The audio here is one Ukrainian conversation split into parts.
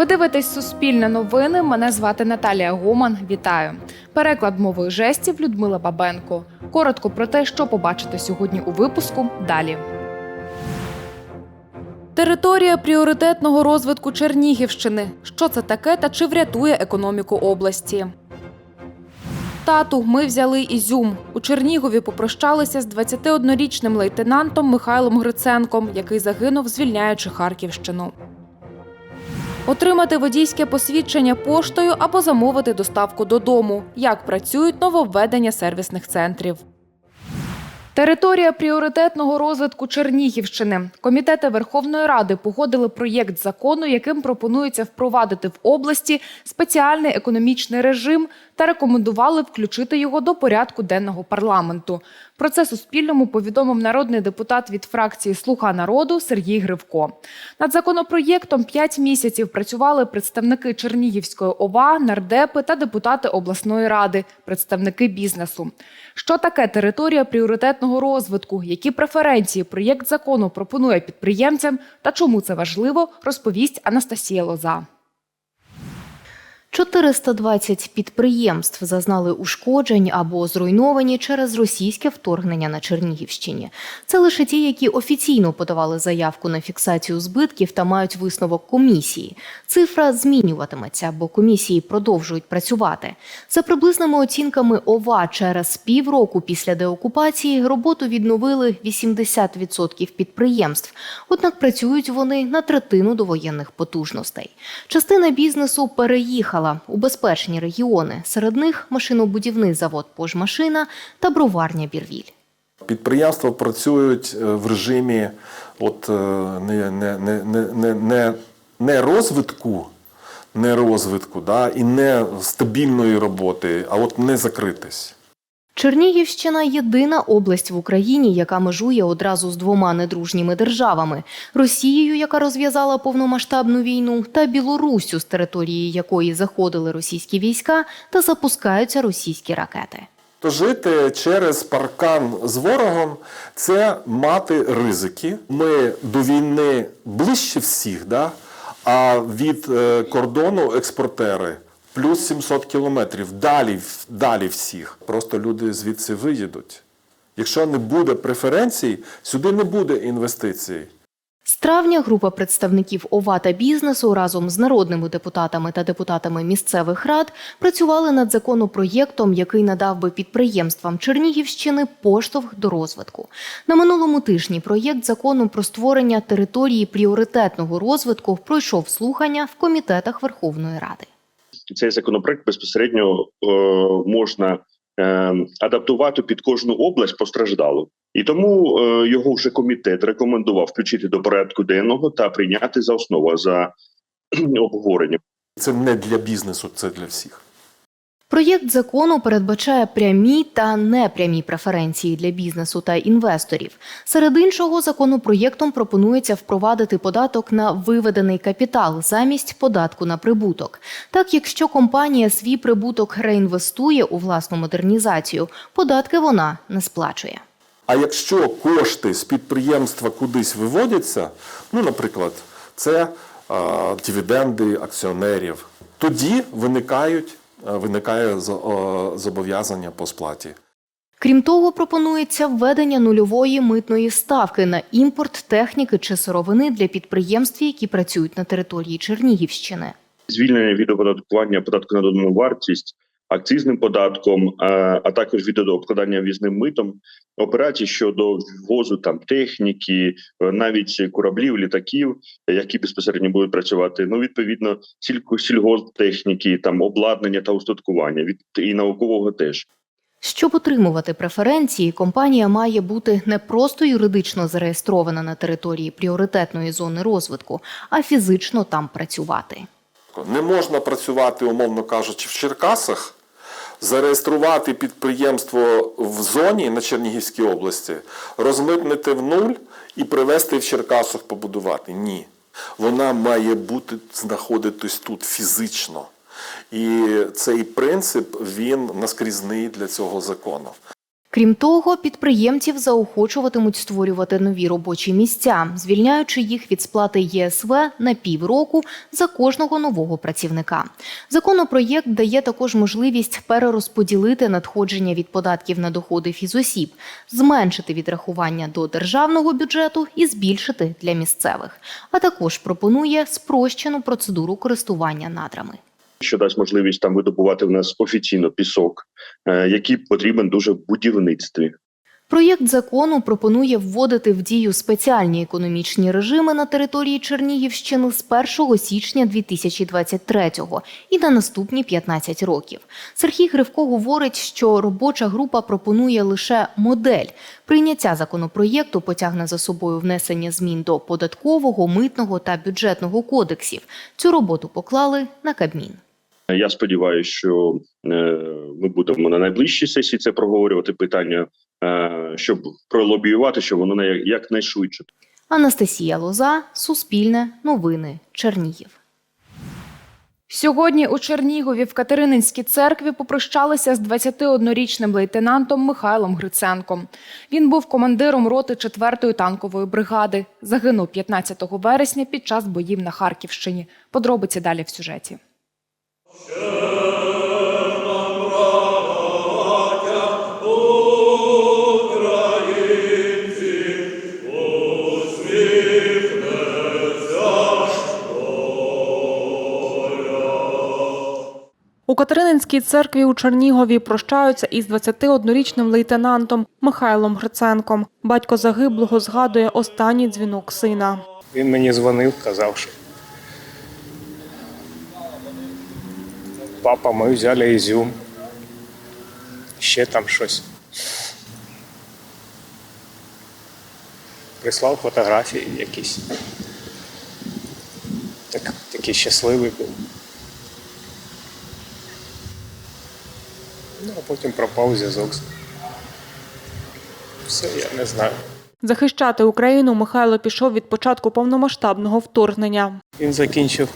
Ви дивитесь Суспільне новини. Мене звати Наталія Гоман. Вітаю. Переклад мовою жестів Людмила Бабенко. Коротко про те, що побачите сьогодні у випуску. Далі. Територія пріоритетного розвитку Чернігівщини. Що це таке та чи врятує економіку області? Тату, ми взяли Ізюм. У Чернігові попрощалися з 21-річним лейтенантом Михайлом Гриценком, який загинув, звільняючи Харківщину. Отримати водійське посвідчення поштою або замовити доставку додому. Як працюють нововведення сервісних центрів. Територія пріоритетного розвитку Чернігівщини. Комітети Верховної Ради погодили проєкт закону, яким пропонується впровадити в області спеціальний економічний режим та рекомендували включити його до порядку денного парламенту. Про це Суспільному повідомив народний депутат від фракції Слуга народу Сергій Гривко. Над законопроєктом п'ять місяців працювали представники Чернігівської ОВА, нардепи та депутати обласної ради, представники бізнесу. Що таке територія пріоритетного розвитку? Які преференції проєкт закону пропонує підприємцям та чому це важливо, розповість Анастасія Лоза. 420 підприємств зазнали ушкоджень або зруйновані через російське вторгнення на Чернігівщині. Це лише ті, які офіційно подавали заявку на фіксацію збитків та мають висновок комісії. Цифра змінюватиметься, бо комісії продовжують працювати. За приблизними оцінками ОВА через півроку після деокупації роботу відновили 80% підприємств. Однак працюють вони на третину довоєнних потужностей. Частина бізнесу переїхала у безпечні регіони. Серед них машинобудівний завод Пожмашина та броварня Бірвіль. Підприємства працюють е, в режимі от, е, не, не, не, не, не, не розвитку, не розвитку да, і не стабільної роботи, а от не закритись. Чернігівщина єдина область в Україні, яка межує одразу з двома недружніми державами: Росією, яка розв'язала повномасштабну війну, та Білоруссю, з території якої заходили російські війська та запускаються російські ракети. То жити через паркан з ворогом це мати ризики. Ми до війни ближче всіх, да? а від е, кордону експортери плюс 700 кілометрів. Далі, далі всіх. Просто люди звідси виїдуть. Якщо не буде преференцій, сюди не буде інвестицій. З травня група представників ОВА та бізнесу разом з народними депутатами та депутатами місцевих рад працювали над законопроєктом, який надав би підприємствам Чернігівщини поштовх до розвитку. На минулому тижні проєкт закону про створення території пріоритетного розвитку пройшов слухання в комітетах Верховної Ради. Цей законопроект безпосередньо е, можна е, адаптувати під кожну область постраждалу. І тому е, його вже комітет рекомендував включити до порядку денного та прийняти за основу за обговоренням. обговорення. Це не для бізнесу, це для всіх. Проєкт закону передбачає прямі та непрямі преференції для бізнесу та інвесторів. Серед іншого, законопроєктом пропонується впровадити податок на виведений капітал замість податку на прибуток. Так, якщо компанія свій прибуток реінвестує у власну модернізацію, податки вона не сплачує. А якщо кошти з підприємства кудись виводяться, ну, наприклад, це а, дивіденди акціонерів, тоді виникають, виникає з- зобов'язання по сплаті. Крім того, пропонується введення нульової митної ставки на імпорт техніки чи сировини для підприємств, які працюють на території Чернігівщини. Звільнення від оподаткування податку на додану вартість, акцизним податком, е, а також від обкладання візним митом операцій щодо ввозу там техніки, е, навіть кораблів, літаків, які безпосередньо будуть працювати. Ну відповідно, сільгосптехніки, там обладнання та устаткування від і наукового теж. Щоб отримувати преференції, компанія має бути не просто юридично зареєстрована на території пріоритетної зони розвитку, а фізично там працювати. Не можна працювати, умовно кажучи, в Черкасах, зареєструвати підприємство в зоні на Чернігівській області, розмитнити в нуль і привезти в Черкасах побудувати. Ні. Вона має бути знаходитись тут фізично. І цей принцип він наскрізний для цього закону. Крім того, підприємців заохочуватимуть створювати нові робочі місця, звільняючи їх від сплати ЄСВ на півроку за кожного нового працівника. Законопроєкт дає також можливість перерозподілити надходження від податків на доходи фізосіб, зменшити відрахування до державного бюджету і збільшити для місцевих. А також пропонує спрощену процедуру користування надрами. Що дасть можливість там видобувати в нас офіційно пісок, е, який потрібен дуже в будівництві. Проєкт закону пропонує вводити в дію спеціальні економічні режими на території Чернігівщини з 1 січня 2023 і на наступні 15 років. Сергій Гривко говорить, що робоча група пропонує лише модель. Прийняття законопроєкту потягне за собою внесення змін до податкового, митного та бюджетного кодексів. Цю роботу поклали на Кабмін. Я сподіваюся, що е, ми будемо на найближчій сесії це проговорювати питання, е, щоб пролобіювати, щоб воно на- якнайшвидше Анастасія Лоза, Суспільне, Новини, Чернігів. Сьогодні у Чернігові в Катерининській церкві попрощалися з 21-річним лейтенантом Михайлом Гриценком. Він був командиром роти 4-ї танкової бригади. Загинув 15 вересня під час боїв на Харківщині. Подробиці далі в сюжеті. У Катерининській церкві у Чернігові прощаються із 21-річним лейтенантом Михайлом Гриценком. Батько загиблого згадує останній дзвінок сина. Він мені дзвонив, казав, що папа, ми взяли ізюм. Ще там щось. Прислав фотографії якісь. Так, такий щасливий був. Ну, а потім пропав зв'язок. Все, я не знаю. Захищати Україну Михайло пішов від початку повномасштабного вторгнення. Він закінчив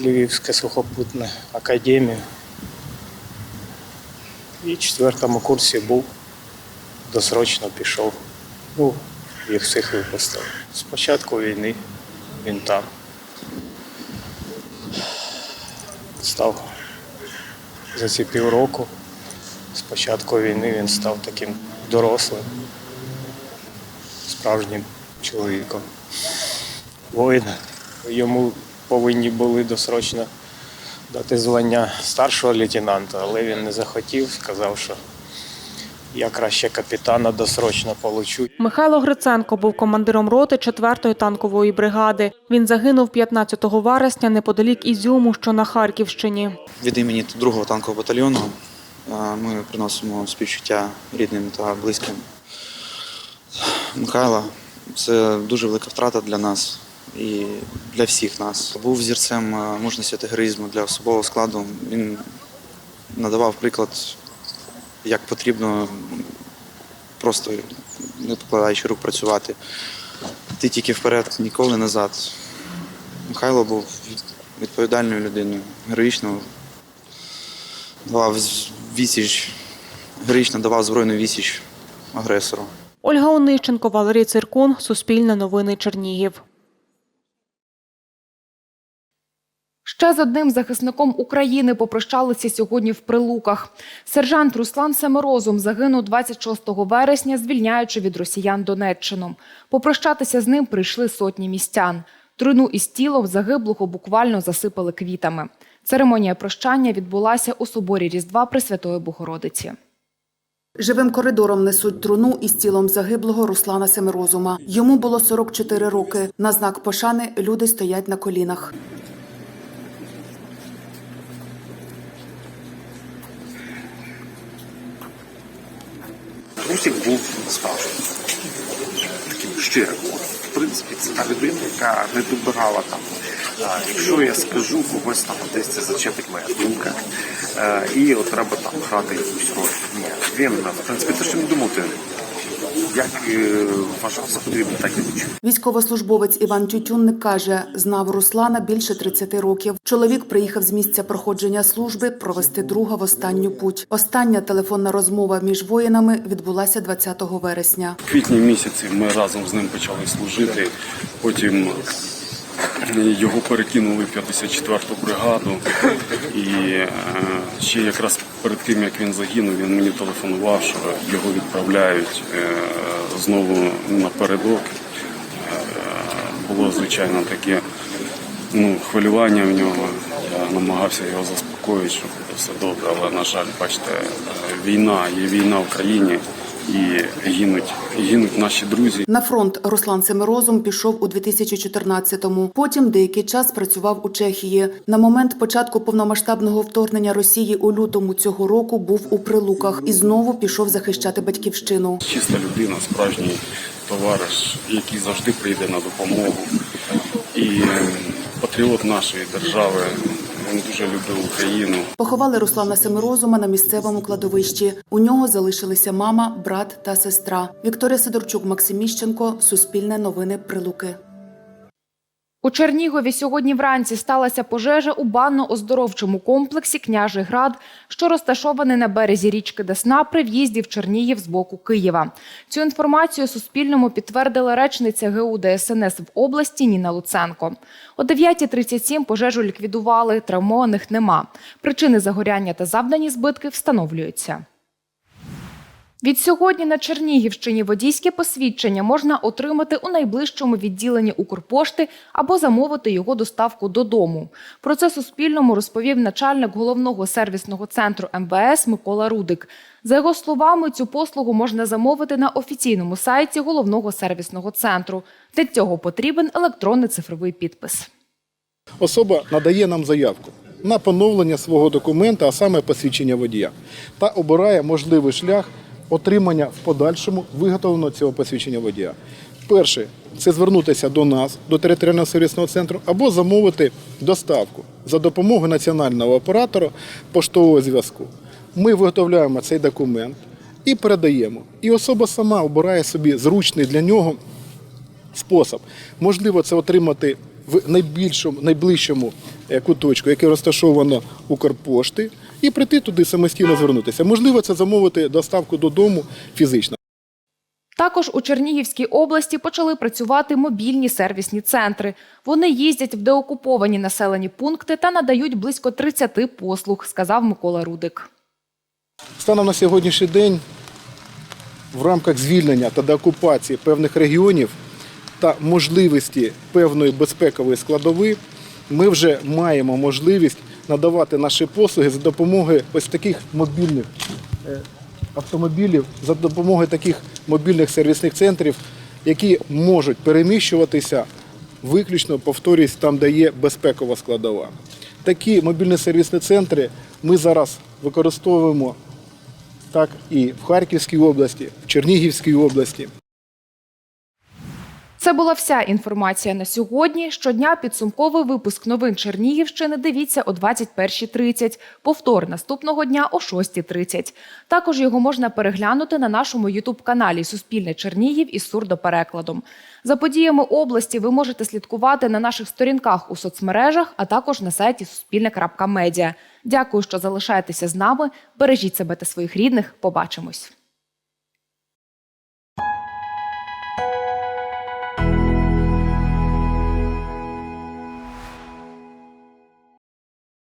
Львівську сухопутну академію. І четвертому курсі був, досрочно пішов. Ну, їх всіх випустив. З початку війни він там. Став за ці півроку. З початку війни він став таким дорослим, справжнім чоловіком воїна. Йому повинні були досрочно дати звання старшого лейтенанта, але він не захотів, сказав, що я краще капітана досрочно получу. Михайло Гриценко був командиром роти 4-ї танкової бригади. Він загинув 15 вересня неподалік Ізюму, що на Харківщині. Від імені 2-го танкового батальйону е, ми приносимо співчуття рідним та близьким Михайла. Це дуже велика втрата для нас і для всіх нас. Був зірцем е, мужності та героїзму для особового складу. Він надавав приклад, як потрібно просто не покладаючи рук працювати. Ти тільки вперед, ніколи назад. Михайло був відповідальною людиною, героїчною, давав відсіч, героїчно давав збройну відсіч агресору. Ольга Онищенко, Валерій Циркун, Суспільне новини Чернігів. Ще з одним захисником України попрощалися сьогодні в Прилуках. Сержант Руслан Семирозум загинув 26 вересня, звільняючи від росіян Донеччину. Попрощатися з ним прийшли сотні містян. Труну із тілом загиблого буквально засипали квітами. Церемонія прощання відбулася у соборі Різдва Пресвятої Богородиці. Живим коридором несуть труну із тілом загиблого Руслана Семирозума. Йому було 44 роки. На знак пошани люди стоять на колінах. Русик був справжнім, таким щирим. В принципі, це та людина, яка не добирала там. Якщо я скажу, когось там десь це зачепить моя думка, е, і от треба там грати якусь роль. Ні, він в принципі те, що не думав, ти як вважався, потрібно за потрібне, так і вчив. Військовослужбовець Іван Тютюнник каже, знав Руслана більше 30 років. Чоловік приїхав з місця проходження служби провести друга в останню путь. Остання телефонна розмова між воїнами відбулася 20 вересня. В квітні місяці ми разом з ним почали служити. Потім його перекинули в 54-ту бригаду. І е, ще якраз перед тим, як він загинув, він мені телефонував, що його відправляють е, знову напередок. Е, Було звичайно таке ну, хвилювання в нього. Я намагався його заспокоїти, що буде все добре. Але, на жаль, бачите, війна, є війна в країні і гинуть, гинуть наші друзі. На фронт Руслан Семирозум пішов у 2014-му. Потім деякий час працював у Чехії. На момент початку повномасштабного вторгнення Росії у лютому цього року був у Прилуках і знову пішов захищати батьківщину. Чиста людина, справжній товариш, який завжди прийде на допомогу. І патріот нашої держави. Він дуже любив Україну. Поховали Руслана Семирозума на місцевому кладовищі. У нього залишилися мама, брат та сестра. Вікторія Сидорчук, Максиміщенко, Суспільне новини Прилуки. У Чернігові сьогодні вранці сталася пожежа у банно-оздоровчому комплексі Княжий Град, що розташований на березі річки Десна при в'їзді в Чернігів з боку Києва. Цю інформацію Суспільному підтвердила речниця ГУ ДСНС в області Ніна Луценко. О 9.37 пожежу ліквідували, травмованих нема. Причини загоряння та завдані збитки встановлюються. Від сьогодні на Чернігівщині водійське посвідчення можна отримати у найближчому відділенні Укрпошти або замовити його доставку додому. Про це Суспільному розповів начальник головного сервісного центру МВС Микола Рудик. За його словами, цю послугу можна замовити на офіційному сайті головного сервісного центру. Для цього потрібен електронний цифровий підпис. Особа надає нам заявку на поновлення свого документа, а саме посвідчення водія, та обирає можливий шлях отримання в подальшому виготовленого цього посвідчення водія. Перше це звернутися до нас, до територіального сервісного центру, або замовити доставку за допомогою національного оператора поштового зв'язку. Ми виготовляємо цей документ і передаємо. І особа сама обирає собі зручний для нього спосіб. Можливо, це отримати в найбільшому, найближчому е, куточку, який розташовано Укрпошти, і прийти туди самостійно звернутися. Можливо, це замовити доставку додому фізично. Також у Чернігівській області почали працювати мобільні сервісні центри. Вони їздять в деокуповані населені пункти та надають близько 30 послуг, сказав Микола Рудик. Станом на сьогоднішній день в рамках звільнення та деокупації певних регіонів та можливості певної безпекової складової ми вже маємо можливість надавати наші послуги за допомогою ось таких мобільних е, автомобілів, за допомогою таких мобільних сервісних центрів, які можуть переміщуватися виключно, повторюсь, там, де є безпекова складова. Такі мобільні сервісні центри ми зараз використовуємо так і в Харківській області, в Чернігівській області. Це була вся інформація на сьогодні. Щодня підсумковий випуск новин Чернігівщини дивіться о 21.30. Повтор наступного дня о 6.30. Також його можна переглянути на нашому ютуб-каналі Суспільне Чернігів із сурдоперекладом. За подіями області ви можете слідкувати на наших сторінках у соцмережах, а також на сайті Суспільне.Медіа. Дякую, що залишаєтеся з нами. Бережіть себе та своїх рідних. Побачимось.